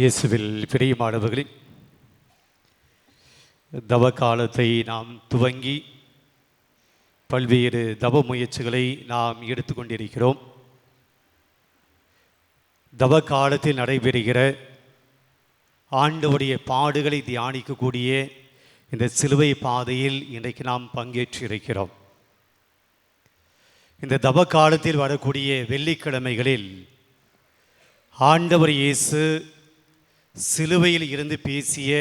இயேசுவில் பிரியமானவர்களின் தவ காலத்தை நாம் துவங்கி பல்வேறு தவ முயற்சிகளை நாம் எடுத்துக்கொண்டிருக்கிறோம். தவ காலத்தில் நடைபெறுகிற ஆண்டவருடைய பாடுகளை தியானிக்கக்கூடிய இந்த சிலுவை பாதையில் இன்றைக்கு நாம் பங்கேற்றிருக்கிறோம். இந்த தவ காலத்தில் வரக்கூடிய வெள்ளிக்கிழமைகளில் ஆண்டவர் இயேசு சிலுவையில் இருந்து பேசிய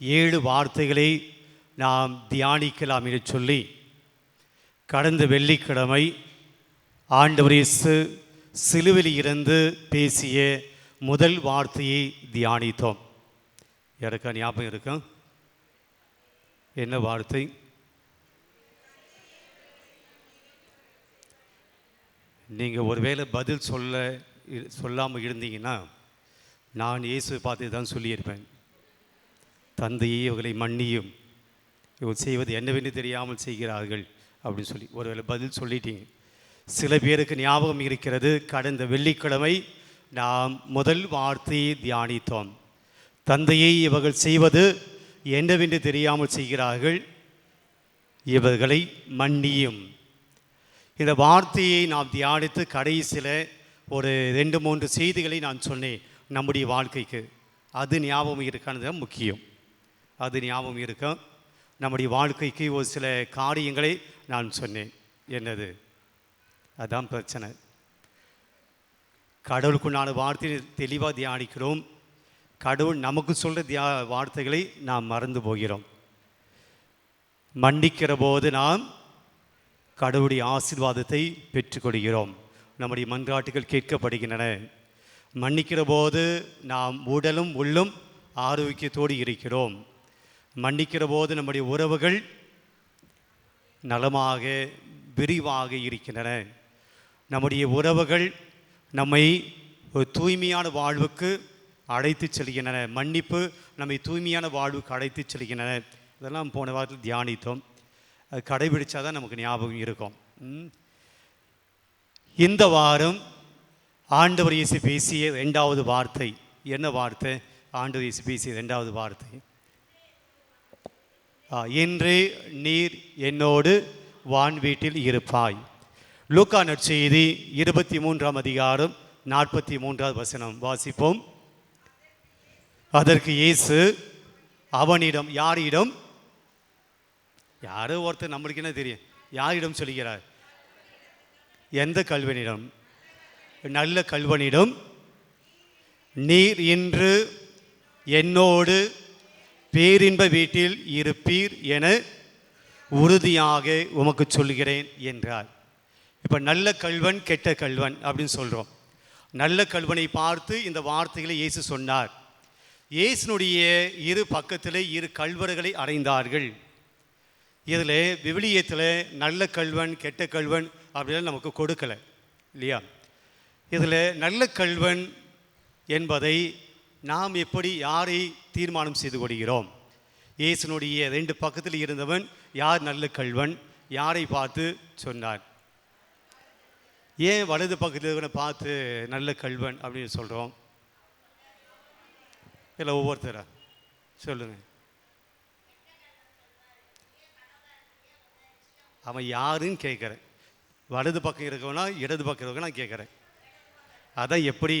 ஏழு வார்த்தைகளை நாம் தியானிக்கலாம் என்று சொல்லி கடந்த வெள்ளிக்கிழமை ஆண்டவர் இயேசு சிலுவையில் இருந்து பேசிய முதல் வார்த்தையை தியானித்தோம். யாருக்கா ஞாபகம் இருக்கும் என்ன வார்த்தை? நீங்கள் ஒருவேளை பதில் சொல்ல சொல்லாமல் இருந்தீங்கன்னா நான் இயேசுவை பார்த்து தான் சொல்லியிருப்பேன். தந்தையே இவர்களை மன்னியும். இவள் செய்வது என்னவென்று தெரியாமல் செய்கிறார்கள் அப்படின்னு சொல்லி ஒருவேளை பதில் சொல்லிட்டீங்க. சில பேருக்கு ஞாபகம் இருக்கிறது கடந்த வெள்ளிக்கிழமை நாம் முதல் வார்த்தையை தியானித்தோம். தந்தையை இவர்கள் செய்வது என்னவென்று தெரியாமல் செய்கிறார்கள். இவர்களை மன்னியும். இந்த வார்த்தையை நாம் தியானித்து கடைசியில் ஒரு ரெண்டு மூன்று செய்திகளை நான் சொன்னேன். நம்முடைய வாழ்க்கைக்கு அது ஞாபகம் இருக்கானது தான் முக்கியம். அது ஞாபகம் இருக்கும் நம்முடைய வாழ்க்கைக்கு ஒரு சில காரியங்களை நான் சொன்னேன். என்னது? அதான் பிரச்சனை. கடவுளுக்குண்டான வார்த்தையை தெளிவாக தியானிக்கிறோம். கடவுள் நமக்கு சொல்கிற தியா வார்த்தைகளை நாம் மறந்து போகிறோம். மன்னிக்கிற போது நாம் கடவுளுடைய ஆசீர்வாதத்தை பெற்றுக்கொள்கிறோம். நம்முடைய மன்றாட்டுகள் கேட்கப்படுகின்றன. மன்னிக்கிற போது நாம் உடலும் உள்ளும் ஆரோக்கியத்தோடு இருக்கிறோம். மன்னிக்கிற போது நம்முடைய உறவுகள் நலமாக விரிவாக இருக்கின்றன. நம்முடைய உறவுகள் நம்மை ஒரு தூய்மையான வாழ்வுக்கு அழைத்து செல்கின்றன. மன்னிப்பு நம்மை தூய்மையான வாழ்வுக்கு அழைத்து செல்கின்றன. இதெல்லாம் போன வாரத்தில் தியானித்தோம். அது கடைபிடிச்சா தான் நமக்கு ஞாபகம் இருக்கும். ம். இந்த வாரம் ஆண்டவர் இயேசு பேசிய ரெண்டாவது வார்த்தை. என்ன வார்த்தை? ஆண்டவர் இயேசு பேசிய ரெண்டாவது வார்த்தை. ஆ, இன்று நீர் என்னோடு வான் வீட்டில் இருப்பாய். லூக்கா நற்செய்தி இருபத்தி மூன்றாம் அதிகாரம் நாற்பத்தி மூன்றாவது வசனம். வாசிப்போம். அதற்கு இயேசு அவனிடம் யாரிடம்? யாரோ ஒருத்தர் நம்மளுக்கு என்ன தெரியும்? யாரிடம் சொல்கிறார் எந்த கல்வனிடம் நல்ல கல்வனிடம் நீர் இன்று என்னோடு பேரின்ப வீட்டில் இருப்பீர் என உறுதியாக உமக்கு சொல்கிறேன் என்றார். இப்போ நல்ல கல்வன் கெட்ட கல்வன் அப்படின்னு சொல்கிறோம் நல்ல கல்வனை பார்த்து இந்த வார்த்தைகளை இயேசு சொன்னார். இயேசுனுடைய இரு பக்கத்தில் இரு கல்வர்களை அடைந்தார்கள். இதில் விவிலியத்தில் நல்ல கல்வன் கெட்ட கல்வன் அப்படின்னு நமக்கு கொடுக்கலை இல்லையா? இதில் நல்ல கல்வன் என்பதை நாம் எப்படி யாரை தீர்மானம் செய்து கொள்கிறோம்? இயேசுனுடைய ரெண்டு பக்கத்தில் இருந்தவன் யார் நல்ல கல்வன்? யாரை பார்த்து சொன்னார்? ஏன் வலது பக்கத்தில் இருக்கிறவனை பார்த்து நல்ல கல்வன் அப்படின்னு சொல்கிறோம் இல்லை ஒவ்வொருத்தரா? சொல்லுங்கள் அவன் யாருன்னு கேட்குறேன். வலது பக்கம் இருக்கவனா இடது பக்கம் இருக்கவனா கேட்குறேன். அதான் எப்படி?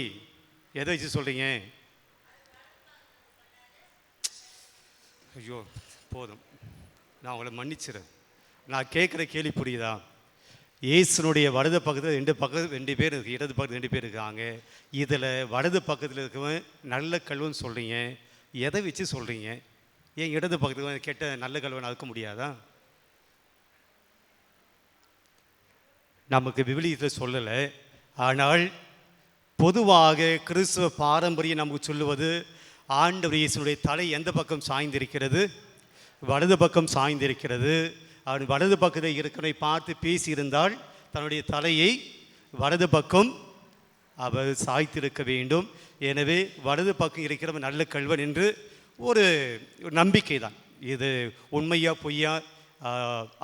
எதை வச்சு சொல்கிறீங்க ஐயோ போதும். நான் உங்களை மன்னிச்சிடுறேன் நான் கேட்குற கேள்வி புரியுதா? இயேசுனுடைய வலது பக்கத்தில் ரெண்டு பக்கத்தில் ரெண்டு பேர் இருக்குது இடது பக்கத்தில் ரெண்டு பேர் இருக்காங்க. இதில் வலது பக்கத்தில் இருக்கவன் நல்ல கல்வன் சொல்கிறீங்க எதை வச்சு சொல்கிறீங்க ஏன் இடது பக்கத்தில் கெட்ட நல்ல கல்வன் இருக்க முடியாதா? நமக்கு விவிலியத்தில் சொல்லலை. ஆனால் பொதுவாக கிறிஸ்துவ பாரம்பரியம் நமக்கு சொல்லுவது ஆண்டவர் இயேசுனுடைய தலை எந்த பக்கம் சாய்ந்திருக்கிறது? வலது பக்கம் சாய்ந்திருக்கிறது. அவன் வலது பக்கத்தில் இருக்கிறவனை பார்த்து பேசியிருந்தால் தன்னுடைய தலையை வலது பக்கம் அவர் சாய்த்திருக்க வேண்டும். எனவே வலது பக்கம் இருக்கிறவன் நல்ல கல்வன் என்று ஒரு நம்பிக்கை தான் இது உண்மையா பொய்யா?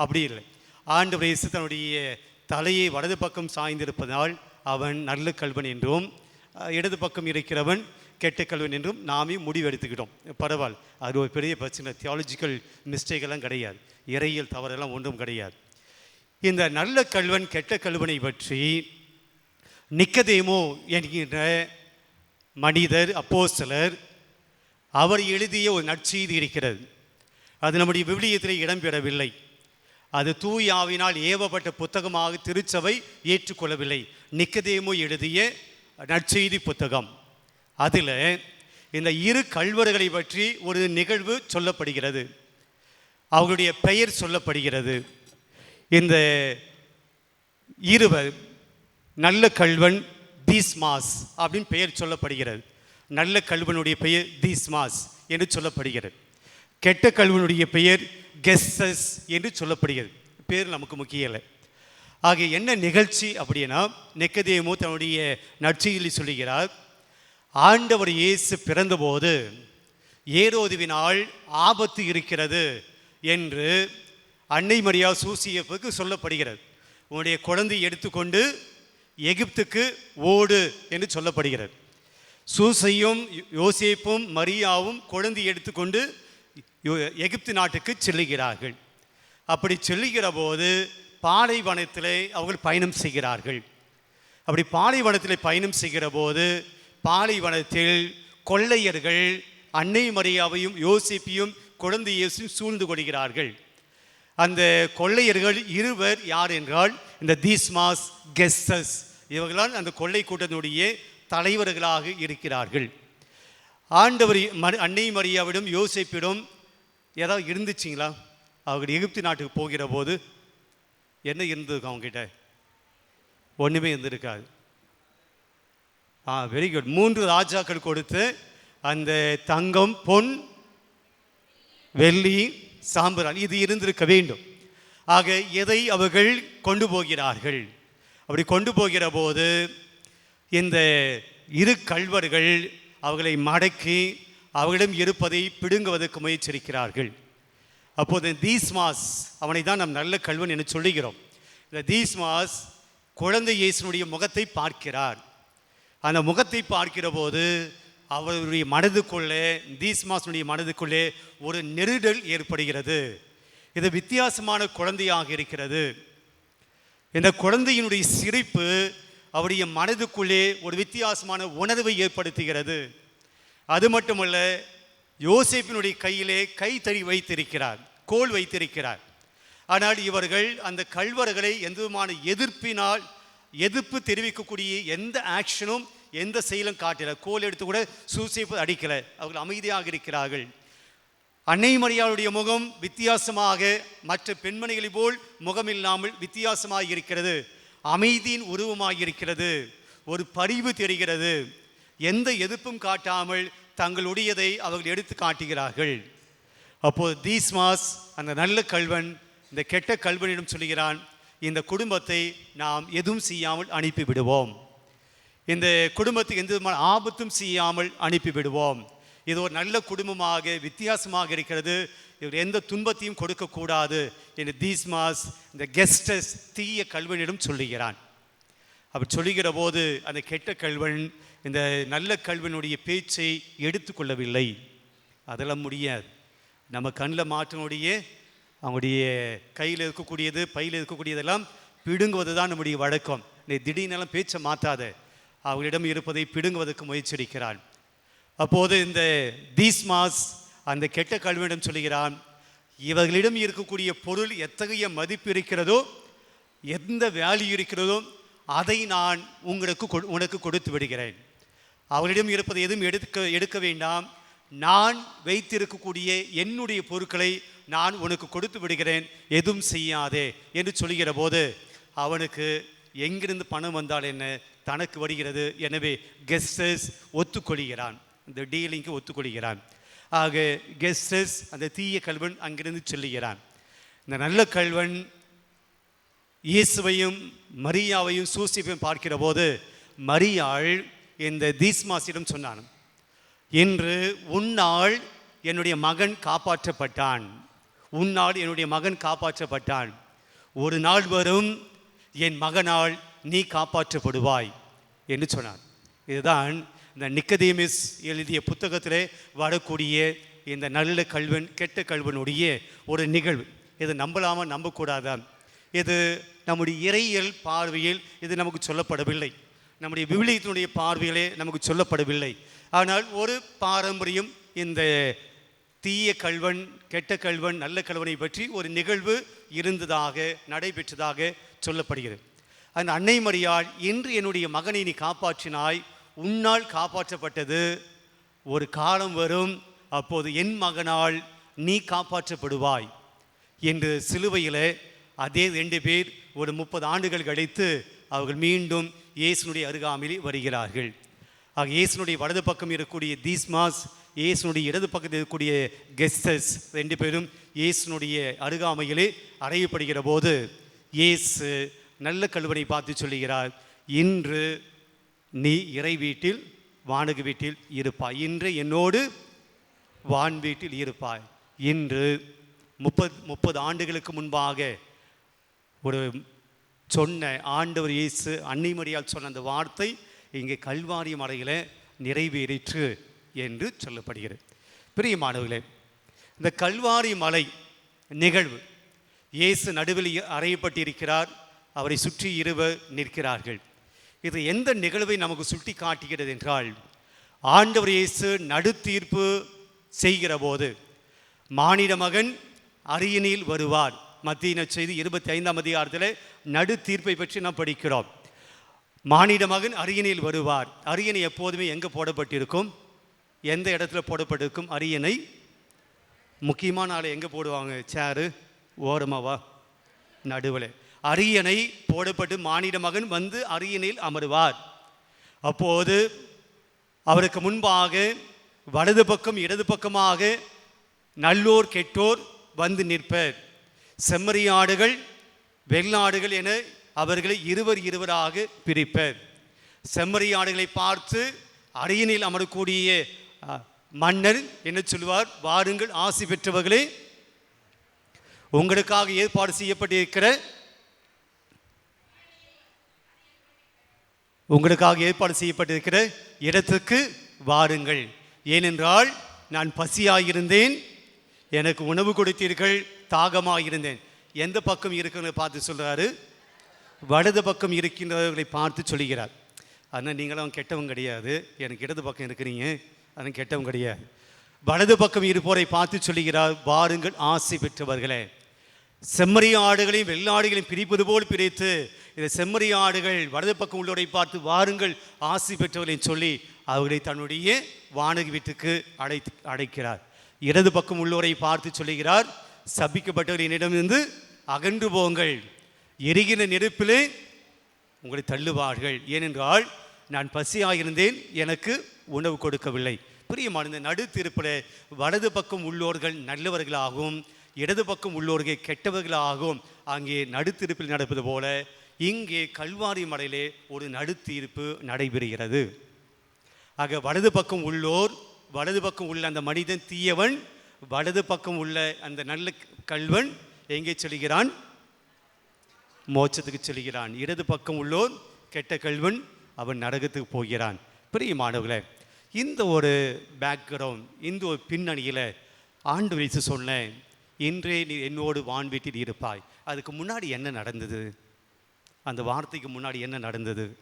அப்படி இல்லை. ஆண்டு வயசு தன்னுடைய தலையை வலது பக்கம் சாய்ந்திருப்பதால் அவன் நல்ல கல்வன் என்றும் இடது பக்கம் இருக்கிறவன் கெட்ட கல்வன் என்றும் நாமே முடிவு எடுத்துக்கிட்டோம் பரவாயில்ல. அது ஒரு பெரிய பிரச்சனை. தியாலஜிக்கல் மிஸ்டேக் எல்லாம் கிடையாது. இறையியல் தவறெல்லாம் ஒன்றும் கிடையாது. இந்த நல்ல கல்வன் கெட்ட கல்வனை பற்றி நிக்கதேமோ என்கின்ற மனிதர் அப்போ சிலர் அவர் எழுதிய ஒரு நற்செய்தி இருக்கிறது. அது நம்முடைய விவிலியத்தில் இடம்பெறவில்லை. அது தூய் ஆவினால் ஏவப்பட்ட புத்தகமாக திருச்சபை ஏற்றுக்கொள்ளவில்லை. நிக்கதேமோ எழுதிய நற்செய்தி புத்தகம். அதில் இந்த இரு கல்வர்களை பற்றி ஒரு நிகழ்வு சொல்லப்படுகிறது. அவர்களுடைய பெயர் சொல்லப்படுகிறது. இந்த இருவர் நல்ல கல்வன் தீஸ்மாஸ் அப்படின்னு பெயர் சொல்லப்படுகிறது. நல்ல கல்வனுடைய பெயர் தீஸ்மாஸ் என்று சொல்லப்படுகிறது. கெட்ட கல்வனுடைய பெயர் கெஸ்ஸஸ் என்று சொல்லப்படுகிறது. பேர் நமக்கு முக்கியம் இல்லை. ஆக என்ன நிகழ்ச்சி அப்படின்னா நெக்கதேமோ தன்னுடைய நட்சியில் சொல்லுகிறார் ஆண்டவர் இயேசு பிறந்தபோது ஏரோதுவினால் ஆபத்து இருக்கிறது என்று அன்னை மரியா சூசியப்புக்கு சொல்லப்படுகிறது. உன்னுடைய குழந்தை எடுத்துக்கொண்டு எகிப்துக்கு ஓடு என்று சொல்லப்படுகிறது. சூசையும் யோசேப்பும் மரியாவும் குழந்தை எடுத்துக்கொண்டு எகிப்து நாட்டுக்கு செல்லுகிறார்கள். அப்படி செல்லுகிற போது பாலைவனத்திலே அவர்கள் பயணம் செய்கிறார்கள். அப்படி பாலைவனத்தில் பயணம் செய்கிற போது பாலைவனத்தில் கொள்ளையர்கள் அன்னை மரியாவையும் யோசிப்பையும் குழந்தை சூழ்ந்து கொள்கிறார்கள். அந்த கொள்ளையர்கள் இருவர் யார் என்றால் இந்த தீஸ்மாஸ் கெஸ்ஸஸ் இவர்களால் அந்த கொள்ளை கூட்டத்தினுடைய தலைவர்களாக இருக்கிறார்கள். ஆண்டவர் ம- அன்னை மரியாவிடம் யோசிப்பிடம் ஏதாவது இருந்துச்சிங்களா? அவர் எகிப்தி நாட்டுக்கு போகிற போது என்ன இருந்திருக்கும் அவங்ககிட்ட? ஒன்றுமே இருந்திருக்காது. ஆ வெரி குட் மூன்று ராஜாக்கள் கொடுத்து அந்த தங்கம் பொன் வெள்ளி சாம்பிராணி இது இருந்திருக்க வேண்டும். ஆக எதை அவர்கள் கொண்டு போகிறார்கள்? அப்படி கொண்டு போகிற போது இந்த இரு கல்வர்கள் அவர்களை மடக்கி அவர்களிடம் இருப்பதை பிடுங்குவதற்கு முயற்சிக்கிறார்கள் அப்போது தீஸ்மாஸ் அவனை தான் நம் நல்ல கல்வன் என்று சொல்லுகிறோம். இந்த தீஸ்மாஸ் குழந்தை இயேசுனுடைய முகத்தை பார்க்கிறார். அந்த முகத்தை பார்க்கிற போது அவருடைய மனதுக்குள்ளே தீஸ்மாசனுடைய மனதுக்குள்ளே ஒரு நெருடல் ஏற்படுகிறது. இது வித்தியாசமான குழந்தையாக இருக்கிறது. இந்த குழந்தையினுடைய சிரிப்பு அவருடைய மனதுக்குள்ளே ஒரு வித்தியாசமான உணர்வை ஏற்படுத்துகிறது. அது மட்டுமல்ல யோசேப்பினுடைய கையிலே கைத்தறி வைத்திருக்கிறார் கோல் வைத்திருக்கிறார். ஆனால் இவர்கள் அந்த கல்வர்களை எந்த விதமான எதிர்ப்பினால் எதிர்ப்பு தெரிவிக்கக்கூடிய எந்த ஆக்ஷனும் எந்த செயலும் காட்டல. கோல் எடுத்து கூட சூசைப்பு அடிக்கலை. அவர்கள் அமைதியாக இருக்கிறார்கள். அன்னை மரியாளுடைய முகம் வித்தியாசமாக மற்ற பெண்மணிகளை போல் முகமில்லாமல் வித்தியாசமாக இருக்கிறது. அமைதியின் உருவமாக இருக்கிறது ஒரு பரிவு தெரிகிறது. எந்த எதிர்ப்பும் காட்டாமல் தங்களுடையதை அவர்கள் எடுத்து காட்டுகிறார்கள். அப்போது தீஸ்மாஸ் அந்த நல்ல கல்வன் இந்த கெட்ட கல்வனிடம் சொல்கிறான் இந்த குடும்பத்தை நாம் எதுவும் செய்யாமல் அனுப்பிவிடுவோம். இந்த குடும்பத்துக்கு எந்த விதமான ஆபத்தும் செய்யாமல் அனுப்பிவிடுவோம். இது ஒரு நல்ல குடும்பமாக வித்தியாசமாக இருக்கிறது. இவர் எந்த துன்பத்தையும் கொடுக்கக்கூடாது என்று தீஸ்மாஸ் இந்த கெஸ்டஸ் தீய கல்வனிடம் சொல்லுகிறான். அப்படி சொல்லுகிற போது அந்த கெட்ட கல்வன் இந்த நல்ல கல்வனுடைய பேச்சை எடுத்துக்கொள்ளவில்லை அதெல்லாம் முடியாது. நம்ம கண்ணில் மாற்றினுடைய அவங்களுடைய கையில் இருக்கக்கூடியது பையில் இருக்கக்கூடியதெல்லாம் பிடுங்குவது தான் நம்முடைய வழக்கம். நீ திடீர்னெல்லாம் பேச்சை மாற்றாத அவர்களிடம் இருப்பதை பிடுங்குவதற்கு முயற்சிக்கிறான் அப்போது இந்த தீஸ்மாஸ் அந்த கெட்ட கல்வியிடம் சொல்கிறான் இவர்களிடம் இருக்கக்கூடிய பொருள் எத்தகைய மதிப்பு இருக்கிறதோ எந்த வேல்யூ இருக்கிறதோ அதை நான் உங்களுக்கு உனக்கு கொடுத்து விடுகிறேன். அவளிடம் இருப்பதை எதுவும் எடுக்க எடுக்க வேண்டாம். நான் வைத்திருக்கக்கூடிய என்னுடைய பொருட்களை நான் உனக்கு கொடுத்து விடுகிறேன். எதுவும் செய்யாதே என்று சொல்கிற போது அவனுக்கு எங்கிருந்து பணம் வந்தால் என்ன? தனக்கு வருகிறது. எனவே கெஸ்டஸ் ஒத்துக்கொள்கிறான். இந்த டீலிங்க்கு ஒத்துக்கொள்கிறான் ஆக கெஸ்டஸ் அந்த தீய கல்வன் அங்கிருந்து செல்லுகிறான். இந்த நல்ல கல்வன் இயேசுவையும் மரியாவையும் சூசிப்பையும் பார்க்கிற போது மரியாள் இந்த தீஸ்மாசிடம் சொன்னான் இன்று உன்னால் என்னுடைய மகன் காப்பாற்றப்பட்டான். உன்னால் என்னுடைய மகன் காப்பாற்றப்பட்டான். ஒரு நாள் வரும் என் மகனால் நீ காப்பாற்றப்படுவாய் என்று சொன்னான். இதுதான் இந்த நிக்கதேமிஸ் எழுதிய புத்தகத்திலே வரக்கூடிய இந்த நல்ல கல்வன் கெட்ட கல்வனுடைய ஒரு நிகழ்வு. இது நம்பலாமல் நம்பக்கூடாதா? இது நம்முடைய இறையியல் பார்வையில் இது நமக்கு சொல்லப்படவில்லை. நம்முடைய விவிலியத்தினுடைய பார்வையிலே நமக்கு சொல்லப்படவில்லை. ஆனால் ஒரு பாரம்பரியம் இந்த தீய கல்வன் கெட்ட கல்வன் நல்ல கல்வனை பற்றி ஒரு நிகழ்வு இருந்ததாக நடைபெற்றதாக சொல்லப்படுகிறது. அந்த அன்னை மரியாள் இன்று என்னுடைய மகனை நீ காப்பாற்றினாய் உன்னால் காப்பாற்றப்பட்டது. ஒரு காலம் வரும் அப்போது என் மகனால் நீ காப்பாற்றப்படுவாய். என்று சிலுவையில் அதே ரெண்டு பேர் ஒரு முப்பது ஆண்டுகள் கழித்து அவர்கள் மீண்டும் இயேசுனுடைய அருகாமையில் வருகிறார்கள். ஆக இயேசுனுடைய வலது பக்கம் இருக்கக்கூடிய தீஸ்மாஸ் இயேசுனுடைய இடது பக்கத்தில் இருக்கக்கூடிய கெஸ்டஸ் ரெண்டு பேரும் இயேசுனுடைய அருகாமையிலே அறையப்படுகிற போது இயேசு நல்ல கழுவனை பார்த்து சொல்லுகிறார் இன்று நீ இறை வீட்டில் வானக வீட்டில் இருப்பாய். இன்று என்னோடு வான் வீட்டில் இருப்பாய். இன்று முப்பது முப்பது ஆண்டுகளுக்கு முன்பாக ஒரு சொன்ன ஆண்டவர் இயேசு அன்னிமடியால் சொன்ன அந்த வார்த்தை இங்கே கல்வாரி மலையில் நிறைவேறிற்று என்று சொல்லப்படுகிறது. பிரியமானவர்களே இந்த கல்வாரி மலை நிகழ்வு இயேசு நடுவில் அறையப்பட்டிருக்கிறார் அவரை சுற்றி இருவர் நிற்கிறார்கள். இது எந்த நிகழ்வை நமக்கு சுட்டி காட்டுகிறது என்றால் ஆண்டவர் இயேசு நடுத்தீர்ப்பு செய்கிற போது மானிட மகன் அரியணையில் வருவார். மத்தியின செய்தி இருபத்தி ஐந்தாம் அதிகாரத்தில் நடு தீர்ப்பை பற்றி நாம் படிக்கிறோம். மானிட மகன் அரியணையில் வருவார். அரியணை எப்போதுமே எங்கே போடப்பட்டிருக்கும்? எந்த இடத்துல போடப்பட்டிருக்கும்? அரியணை முக்கியமான ஆளை எங்கே போடுவாங்க? சேரு ஓரமாவா நடுவில். அரியணை போடப்பட்டு மானிட மகன் வந்து அரியணையில் அமருவார். அப்போது அவருக்கு முன்பாக வலது பக்கம் இடது பக்கமாக நல்லோர் கெட்டோர் வந்து நிற்பர். செம்மறியாடுகள் வெள்ளாடுகள் என அவர்களை இருவர் இருவராக பிரிப்பர். செம்மறியாடுகளை பார்த்து அரியணையில் அமரக்கூடிய மன்னர் என்ன சொல்லுவார்? வாருங்கள் ஆசி பெற்றவர்களே உங்களுக்காக ஏற்பாடு செய்யப்பட்டிருக்கிற உங்களுக்காக ஏற்பாடு செய்யப்பட்டிருக்கிற இடத்துக்கு வாருங்கள். ஏனென்றால் நான் பசியாயிருந்தேன். எனக்கு உணவு கொடுத்தீர்கள் தாகமாயிருந்தேன். எந்த பக்கம் இருக்கிறவங்களை பார்த்து சொல்கிறாரு வலது பக்கம் இருக்கின்றவர்களை பார்த்து சொல்லுகிறார். ஆனால் நீங்களும் கெட்டவங்க கிடையாது. எனக்கு இடது பக்கம் இருக்கிறீங்க. அதனால் கெட்டவங்க கிடையாது. வலது பக்கம் இருப்போரை பார்த்து சொல்லுகிறார் வாருங்கள் ஆசை பெற்றவர்களே. செம்மறி ஆடுகளையும் வெள்ளாடுகளையும் பிரிப்பது போல் பிரித்து இந்த செம்மறி ஆடுகள் வலது பக்கம் உள்ளவரை பார்த்து வாருங்கள் ஆசி பெற்றவர்களையும் சொல்லி அவர்களை தன்னுடைய வானகி வீட்டுக்கு அடை அடைக்கிறார் இடது பக்கம் உள்ளவரை பார்த்து சொல்லுகிறார் சபிக்கப்பட்டவர்களிடமிருந்து அகன்று போங்கள். எரிகிற நெருப்பிலே உங்களை தள்ளுவார்கள். ஏனென்றால் நான் பசியாயிருந்தேன் எனக்கு உணவு கொடுக்கவில்லை. பிரியமான இந்த நடுத்திருப்பில் வலது பக்கம் உள்ளோர்கள் நல்லவர்களாகவும் இடது பக்கம் உள்ளோர்கள் கெட்டவர்களாகவும் அங்கே நடுத்திருப்பில் நடப்பது போல இங்கே கல்வாரி மலையிலே ஒரு நடுத்தீர்ப்பு நடைபெறுகிறது. ஆக வலது பக்கம் உள்ளோர் வலது பக்கம் உள்ள அந்த மனிதன் தீயவன் வலது பக்கம் உள்ள அந்த நல்ல கல்வன் எங்கே செல்கிறான்? மோட்சத்துக்கு செல்கிறான். இடது பக்கம் உள்ளோர் கெட்ட கல்வன் அவன் நரகத்துக்கு போகிறான். பிரியமானவர்களே இந்த ஒரு பேக்ரவுண்ட் இந்த ஒரு பின்னணியில் ஆண்டு வைத்து சொன்னேன் இன்றே நீ என்னோடு வான் வீட்டில் இருப்பாய். அதுக்கு முன்னாடி என்ன நடந்தது? அந்த வார்த்தைக்கு முன்னாடி என்ன நடந்தது?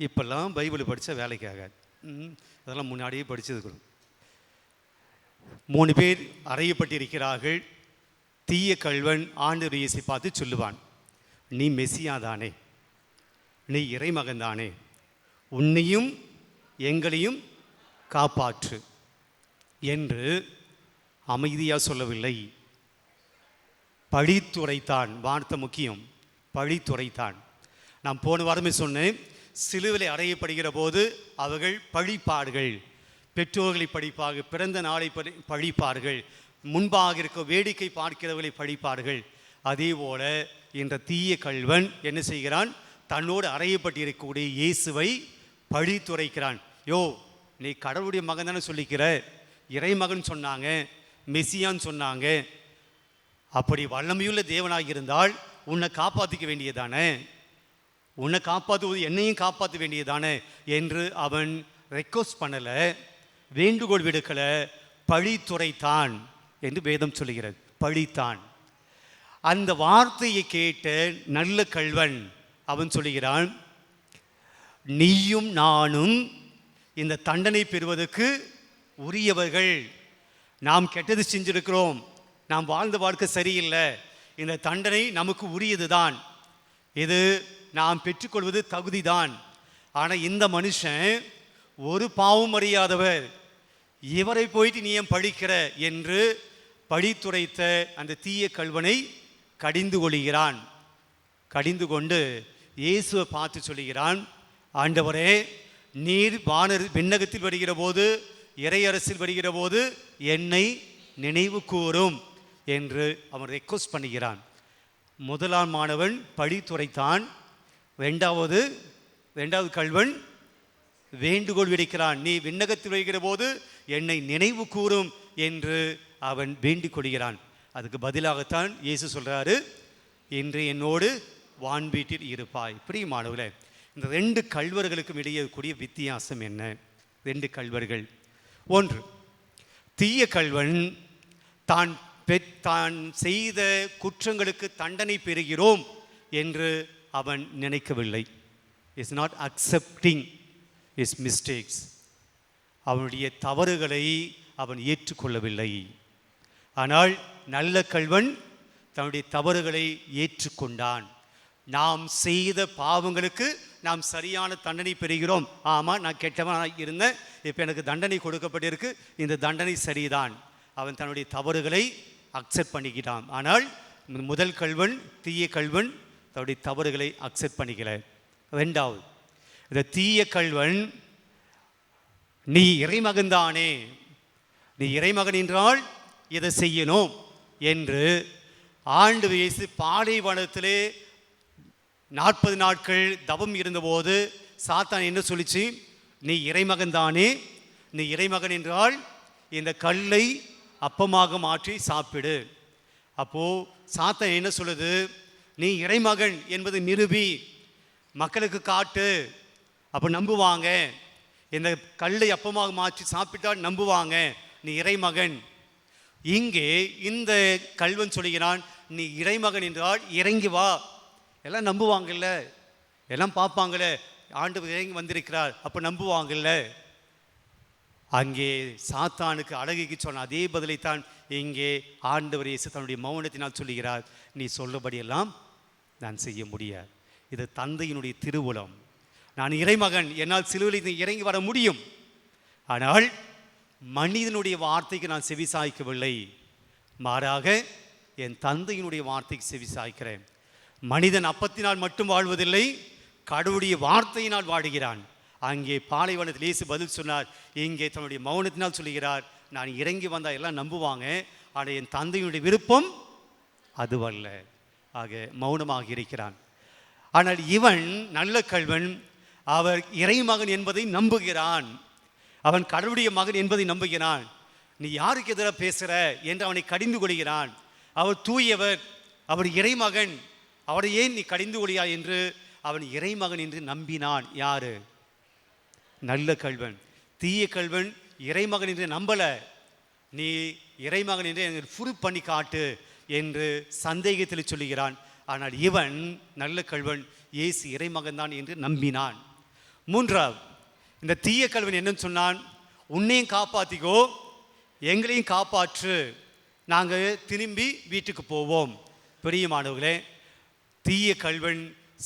இப்போல்லாம் பைபிள் படித்தா வேலைக்கு ஆகாது. ம், அதெல்லாம் முன்னாடியே படிச்சதுக்கணும் மூணு பேர் அறையப்பட்டிருக்கிறார்கள். தீய கல்வன் ஆண்டு இயேசை பார்த்து சொல்லுவான் நீ மெஸ்ஸியா தானே? நீ இறைமகன் தானே? உன்னையும் எங்களையும் காப்பாற்று என்று அமைதியாக சொல்லவில்லை. பழித்துரைத்தான். வார்த்தை முக்கியம். பழித்துரைத்தான். நான் போன வாரமே சொன்னேன் சிலுவிலை அறையப்படுகிற போது அவர்கள் பழிப்பார்கள். பெற்றோர்களை படிப்பார்கள் பிறந்த நாளை பழி பழிப்பார்கள். முன்பாக இருக்க வேடிக்கை பார்க்கிறவர்களை பழிப்பார்கள். அதே போல இந்த தீய கல்வன் என்ன செய்கிறான்? தன்னோடு அறையப்பட்டிருக்கக்கூடிய இயேசுவை பழித்துரைக்கிறான். யோ நீ கடவுளுடைய மகன் தானே சொல்லிக்கிற? இறைமகன் சொன்னாங்க மெசியான்னு சொன்னாங்க. அப்படி வல்லமையுள்ள தேவனாக இருந்தால் உன்னை காப்பாற்றிக்க வேண்டியதானே? உன்னை காப்பாற்றுவது என்னையும் காப்பாற்ற வேண்டியதானே? என்று அவன் ரெக்வஸ்ட் பண்ணலை வேண்டுகோள் விடுக்கலை பழித்துரைத்தான் என்று வேதம் சொல்லுகிறது. பழித்தான். அந்த வார்த்தையை கேட்ட நல்ல கள்வன் அவன் சொல்லுகிறான் நீயும் நானும் இந்த தண்டனை பெறுவதற்கு உரியவர்கள். நாம் கெட்டது செஞ்சிருக்கிறோம். நாம் வாழ்ந்த வாழ்க்கை சரியில்லை. இந்த தண்டனை நமக்கு உரியதுதான். இது நாம் பெற்றுக்கொள்வது தகுதிதான். ஆனால் இந்த மனுஷன் ஒரு பாவம் அறியாதவர். இவரை போயிட்டு நீ ஏன் படிக்கிற என்று பழித்துரைத்த அந்த தீய கல்வனை கடிந்து கொள்கிறான். கடிந்து கொண்டு இயேசுவை பார்த்து சொல்கிறான் ஆண்டவரே நீர் வானர் விண்ணகத்தில் வருகிற போது இறையரசில் வருகிற போது என்னை நினைவு கூறும். என்று அவன் ரெக்வஸ்ட் பண்ணுகிறான். முதலாம் மாணவன் பழித்துரைத்தான் ரெண்டாவது ரெண்டாவது கல்வன் வேண்டுகோள் விடுக்கிறான். நீ விண்ணகத்தில் வைக்கிற போது என்னை நினைவு கூறும் என்று அவன் வேண்டிக் கொள்கிறான். அதுக்கு பதிலாகத்தான் இயேசு சொல்கிறாரு இன்று என்னோடு வான் வீட்டில் இருப்பாய். பிரியமானவர்களே இந்த ரெண்டு கல்வர்களுக்கும் இடையே கூடிய வித்தியாசம் என்ன? ரெண்டு கல்வர்கள். ஒன்று தீய கல்வன் தான் தான் செய்த குற்றங்களுக்கு தண்டனை பெறுகிறோம் என்று அவன் நினைக்கவில்லை. Is not accepting is mistakes அவனுடைய தவறுகளை அவன் ஏற்றுக்கொள்ளவில்லை. ஆனால் நல்ல கல்வன் தன்னுடைய தவறுகளை ஏற்றுக்கொண்டான். நாம் செய்த பாவங்களுக்கு நாம் சரியான தண்டனை பெறுகிறோம். ஆமாம் நான் கெட்டவனாக இருந்தேன். இப்போ எனக்கு தண்டனை கொடுக்கப்பட்டிருக்கு. இந்த தண்டனை சரிதான். அவன் தன்னுடைய தவறுகளை அக்செப்ட் பண்ணிக்கிட்டான். ஆனால் முதல் கல்வன் தீய கல்வன் தன்னுடைய தவறுகளை அக்செப்ட் பண்ணிக்கல. ரெண்டாவது இந்த தீய கல்வன் நீ இறைமகன்தானே நீ இறைமகன் என்றால் இதை செய்யணும் என்று ஆண்டு வயசு பாலைவனத்திலே நாற்பது நாட்கள் தவம் இருந்தபோது சாத்தான் என்ன சொல்லிச்சு? நீ இறைமகன் தானே நீ இறைமகன் என்றால் இந்த கல்லை அப்பமாக மாற்றி சாப்பிடு. அப்போது சாத்தன் என்ன சொல்லுது? நீ இறைமகன் என்பது நிருபி. மக்களுக்கு காட்டு. அப்போ நம்புவாங்க. இந்த கல்லை அப்பமாக மாற்றி சாப்பிட்டால் நம்புவாங்க. நீ இறைமகன். இங்கே இந்த கல்வன் சொல்லுகிறான் நீ இறைமகன் என்றால் இறங்கி வா. எல்லாம் நம்புவாங்கல்ல எல்லாம் பார்ப்பாங்கல்ல ஆண்டு இறங்கி வந்திருக்கிறார். அப்போ நம்புவாங்கல்ல அங்கே சாத்தானுக்கு அழகுக்கு சொன்ன அதே பதிலைத்தான் இங்கே ஆண்டவர் இயேசு தன்னுடைய மௌனத்தினால் சொல்லுகிறார். நீ சொல்லபடியெல்லாம் நான் செய்ய முடியாது. இது தந்தையினுடைய திருவுளம். நான் இறைமகன் என்னால் சிலுவையில் இறங்கி வர முடியும். ஆனால் மனிதனுடைய வார்த்தைக்கு நான் செவி சாய்க்கவில்லை. மாறாக என் தந்தையினுடைய வார்த்தைக்கு செவி சாய்க்கிறேன். மனிதன் அப்பத்தினால் மட்டும் வாழ்வதில்லை கடவுளுடைய வார்த்தையினால் வாடுகிறான் அங்கே பாலைவனத்தில் இயேசு பதில் சொன்னார் இங்கே தன்னுடைய மௌனத்தினால் சொல்லுகிறார் நான் இறங்கி வந்தால் எல்லாம் நம்புவாங்க ஆனால் என் தந்தையினுடைய விருப்பம் அதுவல்ல. ஆக மௌனமாக இருக்கிறான். ஆனால் இவன் நல்ல கல்வன் அவர் இறைமகன் என்பதை நம்புகிறான். அவன் கடவுளுடைய மகன் என்பதை நம்புகிறான். நீ யாருக்கு எதிராக பேசுகிற என்று அவனை கடிந்து கொள்கிறான். அவர் தூயவர் அவர் இறைமகன் அவரை ஏன் நீ கடிந்து கொள்ளியா என்று அவன் இறைமகன் என்று நம்பினான். யாரு? நல்ல கல்வன் தீய கல்வன் இறைமகன் என்று நம்பலை. நீ இறைமகன் என்று எனக்கு ப்ரூவ் பண்ணி காட்டு என்று சந்தேகத்தில் சொல்லுகிறான். ஆனால் இவன் நல்ல கல்வன் இயேசு இறைமகன் தான் என்று நம்பினான். மூன்றாவது இந்த தீய கல்வன் என்னன்னு சொன்னான்? உன்னையும் காப்பாற்றிக்கோ எங்களையும் காப்பாற்று. நாங்கள் திரும்பி வீட்டுக்கு போவோம். பிரியமானவர்களே தீய கல்வன்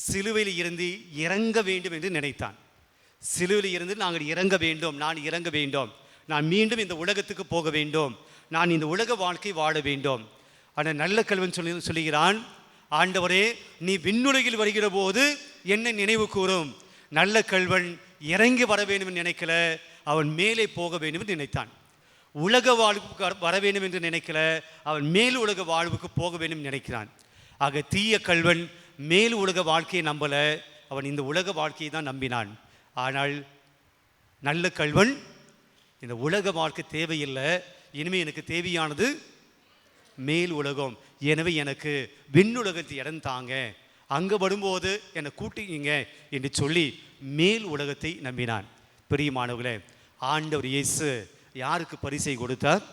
சிலுவையில் இருந்து இறங்க வேண்டும் என்று நினைத்தான். சிலுவில் இருந்து நாங்கள் இறங்க வேண்டும் நான் இறங்க வேண்டும். நான் மீண்டும் இந்த உலகத்துக்கு போக வேண்டும். நான் இந்த உலக வாழ்க்கை வாழ வேண்டும். ஆனால் நல்ல கல்வன் சொல்லி சொல்லுகிறான் ஆண்டவரே நீ விண்ணுலகில் வருகிற போது என்ன நினைவு கூறும். நல்ல கல்வன் இறங்கி வர வேண்டும் என்று நினைக்கல அவன் மேலே போக வேண்டும் என்று நினைத்தான். உலக வாழ்வுக்கு வர வேண்டும் என்று நினைக்கல அவன் மேல் உலக வாழ்வுக்கு போக வேண்டும் நினைக்கிறான். ஆக தீய கல்வன் மேல் உலக வாழ்க்கையை நம்பல அவன் இந்த உலக வாழ்க்கையை தான் நம்பினான். ஆனால் நல்ல கல்வன் இந்த உலக வாழ்க்கை தேவையில்லை. இனிமேல் எனக்கு தேவையானது மேல் உலகம். எனவே எனக்கு விண்ணுலகத்து இடம் தாங்க. அங்கே வரும்போது என்னை கூட்டிக்கிங்க என்று சொல்லி மேல் உலகத்தை நம்பினான். பிரியமானவர்களே ஆண்டவர் இயேசு யாருக்கு பரிசை கொடுத்தார்?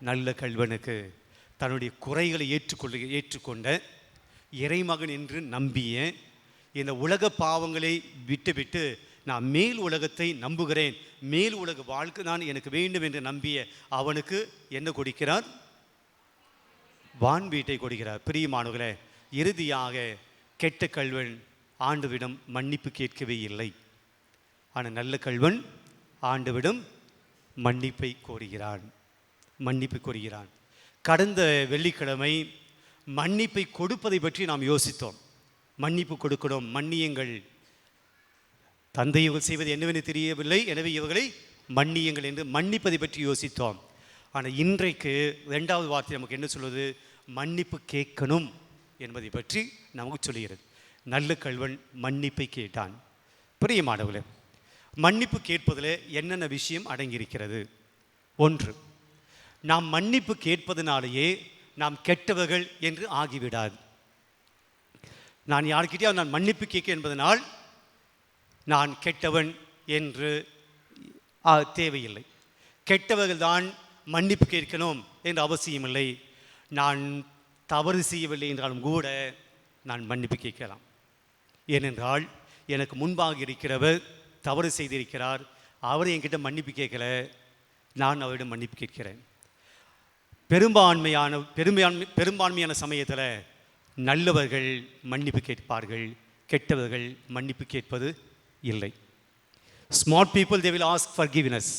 நல்ல கல்வனுக்கு தன்னுடைய குறைகளை ஏற்றுக்கொள்ள ஏற்றுக்கொண்ட இறைமகன் என்று நம்பிய இந்த உலக பாவங்களை விட்டுவிட்டு நான் மேல் உலகத்தை நம்புகிறேன். மேல் உலக வாழ்க்கை தான் எனக்கு வேண்டும் என்று நம்பிய அவனுக்கு என்ன கொடுக்கிறார்? வான் வீட்டை கொடுக்கிறார். பிரியமானவர்களே இறுதியாக கெட்ட கல்வன் ஆண்டுவிடம் மன்னிப்பு கேட்கவே இல்லை. ஆனால் நல்ல கல்வன் ஆண்டுவிடம் மன்னிப்பை கோருகிறான். மன்னிப்பு கோருகிறான். கடந்த வெள்ளிக்கிழமை மன்னிப்பை கொடுப்பதை பற்றி நாம் யோசித்தோம். மன்னிப்பு கொடுக்கணும் மன்னியுங்கள். தந்தை இவர்கள் செய்வது என்னவென்று தெரியவில்லை. எனவே இவர்களை மன்னியுங்கள் என்று மன்னிப்பதை பற்றி யோசித்தோம். ஆனால் இன்றைக்கு ரெண்டாவது வார்த்தை நமக்கு என்ன சொல்வது மன்னிப்பு கேட்கணும் என்பதை பற்றி நமக்கு சொல்கிறது நல்ல கல்வன் மன்னிப்பை கேட்டான். பிரியமானவர்களே மன்னிப்பு கேட்பதில் என்னென்ன விஷயம் அடங்கியிருக்கிறது? ஒன்று நாம் மன்னிப்பு கேட்பதனாலேயே நாம் கெட்டவர்கள் என்று ஆகிவிடாது. நான் யார்கிட்டயும் நான் மன்னிப்பு கேட்க என்பதனால் நான் கெட்டவன் என்று தேவையில்லை. கெட்டவர்கள் தான் மன்னிப்பு கேட்கணும் என்று அவசியமில்லை. நான் தவறு செய்யவில்லை என்றாலும் கூட நான் மன்னிப்பு கேட்கலாம். ஏனென்றால் எனக்கு முன்பாக இருக்கிறவர் தவறு செய்திருக்கிறார். அவர் என்கிட்ட மன்னிப்பு கேட்கல. நான் அவரிடம் மன்னிப்பு கேட்கிறேன். பெரும்பான்மையான பெரும்பான்மை பெரும்பான்மையான சமயத்தில் நல்லவர்கள் மன்னிப்பு கேட்பார்கள் கெட்டவர்கள் மன்னிப்பு கேட்பது இல்லை. Smart people they will ask forgiveness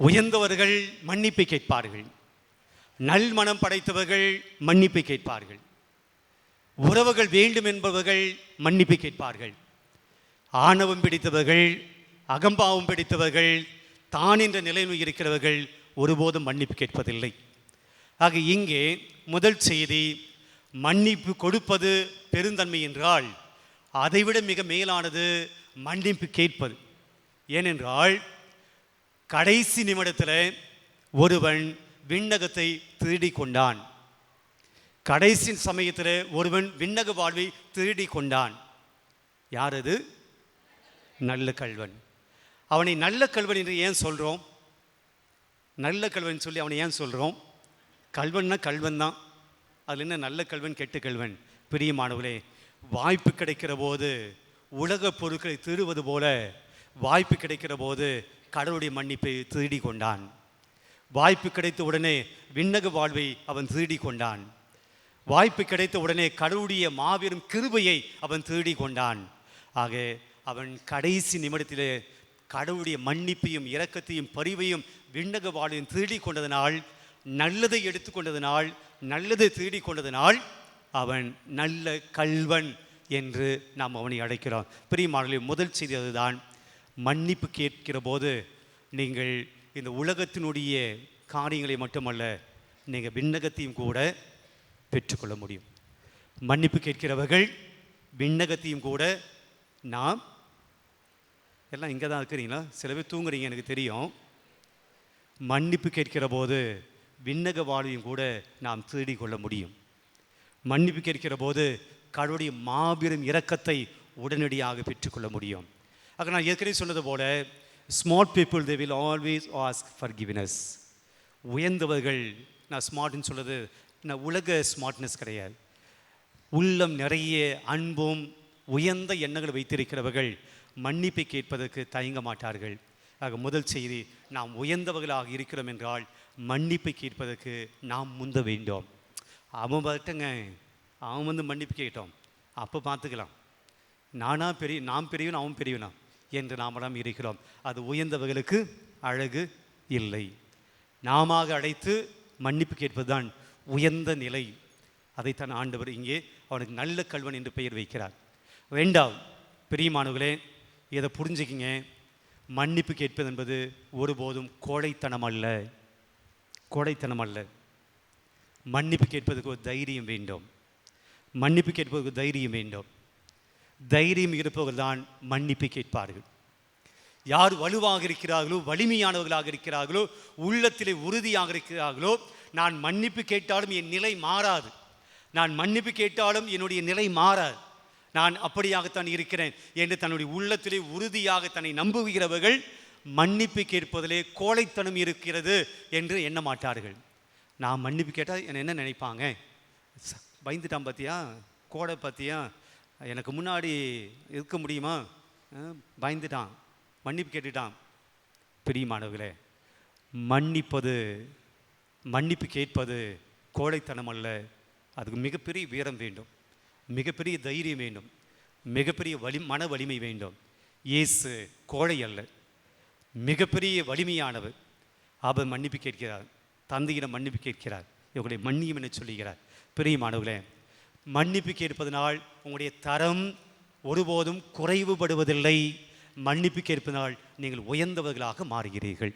உயர்ந்தவர்கள் மன்னிப்பு கேட்பார்கள். நல் மனம் படைத்தவர்கள் மன்னிப்பு கேட்பார்கள். உறவுகள் வேண்டும் என்பவர்கள் மன்னிப்பு கேட்பார்கள். ஆணவம் பிடித்தவர்கள் அகம்பாவம் பிடித்தவர்கள் தான் என்ற நிலையில் இருக்கிறவர்கள் ஒருபோதும் மன்னிப்பு கேட்பதில்லை. ஆக இங்கே முதல் செய்தி மன்னிப்பு கொடுப்பது பெருந்தன்மை என்றால் அதைவிட மிக மேலானது மன்னிப்பு கேட்பது. ஏனென்றால் கடைசி நிமிடத்தில் ஒருவன் விண்ணகத்தை திருடி கொண்டான். கடைசி சமயத்தில் ஒருவன் விண்ணக வாழ்வை திருடி கொண்டான். யார் அது? நல்ல கல்வன் அவனை நல்ல கல்வன் என்று ஏன் சொல்கிறோம் நல்ல கல்வன் சொல்லி அவனை ஏன் சொல்கிறோம் கல்வன்னா கல்வன் தான். அதில் என்ன நல்ல கல்வன் கெட்ட கல்வன்? பிரியமானவர்களே வாய்ப்பு கிடைக்கிற போது உலக பொருட்களை திருடுவது போல வாய்ப்பு கிடைக்கிற போது கடவுளுடைய மன்னிப்பை திருடி கொண்டான். வாய்ப்பு கிடைத்த உடனே விண்ணக வாழ்வை அவன் திருடி கொண்டான். வாய்ப்பு கிடைத்த உடனே கடவுளுடைய மாபெரும் கிருபையை அவன் திருடி கொண்டான். ஆக அவன் கடைசி நிமிடத்திலே கடவுளுடைய மன்னிப்பையும் இரக்கத்தையும் பரிவையும் விண்ணக வாழ்வையும் திருடி கொண்டதனால் நல்லதை எடுத்துக்கொண்டதனால் நல்லது தேடிக்கொண்டதனால் கொண்டதனால் அவன் நல்ல கல்வன் என்று நாம் அவனை அழைக்கிறோம். பிரியமானவர்களே முதல் செய்தி அதுதான். மன்னிப்பு கேட்கிற போது நீங்கள் இந்த உலகத்தினுடைய காரியங்களை மட்டுமல்ல நீங்கள் விண்ணகத்தையும் கூட பெற்றுக்கொள்ள முடியும். மன்னிப்பு கேட்கிறவர்கள் விண்ணகத்தையும் கூட நாம் எல்லாம் இங்கே தான் இருக்கிறீங்களா? சில பேர் தூங்குறீங்க எனக்கு தெரியும். மன்னிப்பு கேட்கிற போது விண்ணக வாழ்வையும் கூட நாம் தேடிக் கொள்ள முடியும். மன்னிப்பு கேட்கிற போது கடவுளுடைய மாபெரும் இரக்கத்தை உடனடியாக பெற்றுக்கொள்ள முடியும். ஆக நான் ஏற்கனவே சொன்னது போல smart people they will always ask forgiveness உயர்ந்தவர்கள் நான் ஸ்மார்ட்னு சொல்றது நான் உலக ஸ்மார்ட்னஸ் கிடையாது. உள்ளம் நிறைய அன்பும் உயர்ந்த எண்ணங்களை வைத்திருக்கிறவர்கள் மன்னிப்பை கேட்பதற்கு தயங்க மாட்டார்கள். ஆக முதல் செய்தி நாம் உயர்ந்தவர்களாக இருக்கிறோம் என்றால் மன்னிப்பை கேட்பதற்கு நாம் முந்த வேண்டும். அவன் பார்த்துங்க அவன் வந்து மன்னிப்பு கேட்டோம். அப்போ பார்த்துக்கலாம். நானா பெரிய நாம் பெரியவன் அவன் பெரியவனா என்று நாமெல்லாம் இருக்கிறோம். அது உயர்ந்தவர்களுக்கு அழகு இல்லை. நாம அழைத்து மன்னிப்பு கேட்பதுதான் உயர்ந்த நிலை. அதைத்தான் ஆண்டவர் இங்கே அவனுக்கு நல்ல கல்வன் என்று பெயர் வைக்கிறார். வேண்டாம் பிரியமானவர்களே இதை புரிஞ்சுக்கிங்க. மன்னிப்பு கேட்பது என்பது ஒருபோதும் கோழைத்தனம் அல்ல. கொடைத்தனம் அல்ல. மன்னிப்பு கேட்பதற்கு ஒரு தைரியம் வேண்டும். மன்னிப்பு கேட்பதற்கு ஒரு தைரியம் வேண்டும். தைரியம் இருப்பவர்கள் தான் மன்னிப்பு கேட்பார்கள். யார் வலுவாக இருக்கிறார்களோ வலிமையானவர்களாக இருக்கிறார்களோ உள்ளத்திலே உறுதியாக இருக்கிறார்களோ நான் மன்னிப்பு கேட்டாலும் என் நிலை மாறாது. நான் மன்னிப்பு கேட்டாலும் என்னுடைய நிலை மாறாது. நான் அப்படியாகத்தான் இருக்கிறேன் என்று தன்னுடைய உள்ளத்திலே உறுதியாக தன்னை நம்புகிறவர்கள் மன்னிப்பு கேட்பதிலே கோழைத்தனம் இருக்கிறது என்று எண்ண மாட்டார்கள் நான் மன்னிப்பு கேட்டால் என்ன என்ன நினைப்பாங்க? பயந்துட்டான் பார்த்தியா கோடை பார்த்தியா எனக்கு முன்னாடி இருக்க முடியுமா? பயந்துட்டான். மன்னிப்பு கேட்டுட்டான். பிரியமானவர்களே மன்னிப்பது மன்னிப்பு கேட்பது கோழைத்தனம் அல்ல. அதுக்கு மிகப்பெரிய வீரம் வேண்டும். மிகப்பெரிய தைரியம் வேண்டும். மிகப்பெரிய வலி மன வலிமை வேண்டும். இயேசு கோழை அல்ல. மிகப்பெரிய வலிமையானவர். அவர் மன்னிப்பு கேட்கிறார். தந்தையிடம் மன்னிப்பு கேட்கிறார். இவர்களை மன்னியும் என சொல்லுகிறார். பிரியமானவர்களே மன்னிப்பு கேட்பதனால் உங்களுடைய தரம் ஒருபோதும் குறைவுபடுவதில்லை. மன்னிப்பு கேட்பதனால் நீங்கள் உயர்ந்தவர்களாக மாறுகிறீர்கள்.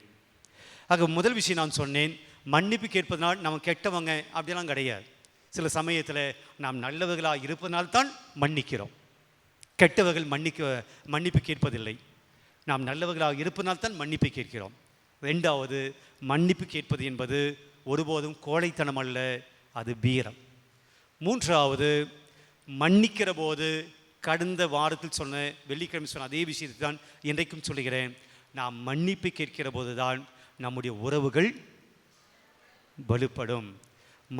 ஆக முதல் விஷயம் நான் சொன்னேன். மன்னிப்பு கேட்பதனால் நம்ம கெட்டவங்க அப்படிலாம் கிடையாது. சில சமயத்தில் நாம் நல்லவர்களாக இருப்பதனால்தான் மன்னிக்கிறோம். கெட்டவர்கள் மன்னிக்க மன்னிப்பு கேட்பதில்லை. நாம் நல்லவர்களாக இருப்பதனால்தான் மன்னிப்பு கேட்கிறோம். ரெண்டாவது மன்னிப்பு கேட்பது என்பது ஒருபோதும் கோழைத்தனம் அல்ல அது வீரம். மூன்றாவது மன்னிக்கிற போது கடந்த வாரத்தில் சொன்ன வெள்ளிக்கிழமை சொன்ன அதே விஷயத்தை தான் இன்றைக்கும் சொல்லுகிறேன். நாம் மன்னிப்பு கேட்கிற போது தான் நம்முடைய உறவுகள் வலுப்படும்.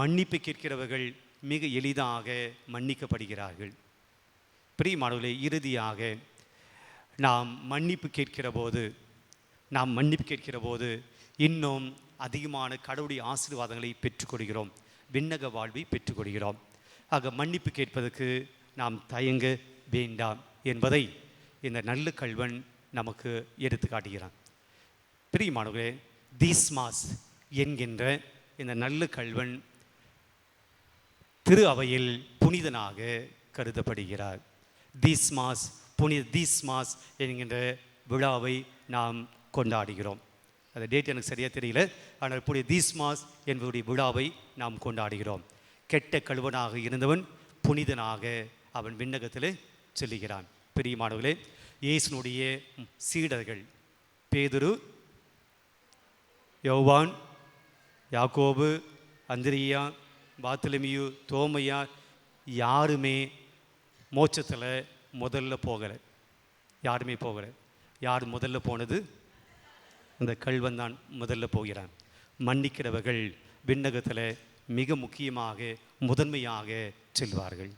மன்னிப்பு கேட்கிறவர்கள் மிக எளிதாக மன்னிக்கப்படுகிறார்கள். பிரியமானவர்களே இறுதியாக நாம் மன்னிப்பு கேட்கிற போது நாம் மன்னிப்பு கேட்கிற போது இன்னும் அதிகமான கடவுளுடைய ஆசீர்வாதங்களை பெற்றுக்கொள்கிறோம் விண்ணக வாழ்வை பெற்றுக்கொள்கிறோம் ஆக மன்னிப்பு கேட்பதற்கு நாம் தயங்க வேண்டாம் என்பதை இந்த நல்ல கல்வன் நமக்கு எடுத்து காட்டுகிறான். பிரியமானவர்களே தீஸ்மாஸ் என்கின்ற இந்த நல்ல கல்வன் திரு அவையில் புனிதனாக கருதப்படுகிறார். தீஸ்மாஸ் புனித தீஸ்மாஸ் என்கின்ற விழாவை நாம் கொண்டாடுகிறோம். அந்த டேட் எனக்கு சரியாக தெரியல. ஆனால் புனித தீஸ்மாஸ் என்பதுடைய விழாவை நாம் கொண்டாடுகிறோம். கெட்ட கழுவனாக இருந்தவன் புனிதனாக அவன் விண்ணகத்தில் செல்லுகிறான். பிரியமானவர்களே இயேசுனுடைய சீடர்கள் பேதுரு யோவான் யாக்கோபு அந்திரியா பாத்திலமியு தோமையா யாருமே மோட்சத்தில் முதல்ல போகலை. யாருமே போகலை. யார் முதல்ல போனது? அந்த கல்வன் தான் முதல்ல போகிறான். மன்னிக்கிறவர்கள் விண்ணகத்தில் மிக முக்கியமாக முதன்மையாக செல்வார்கள்.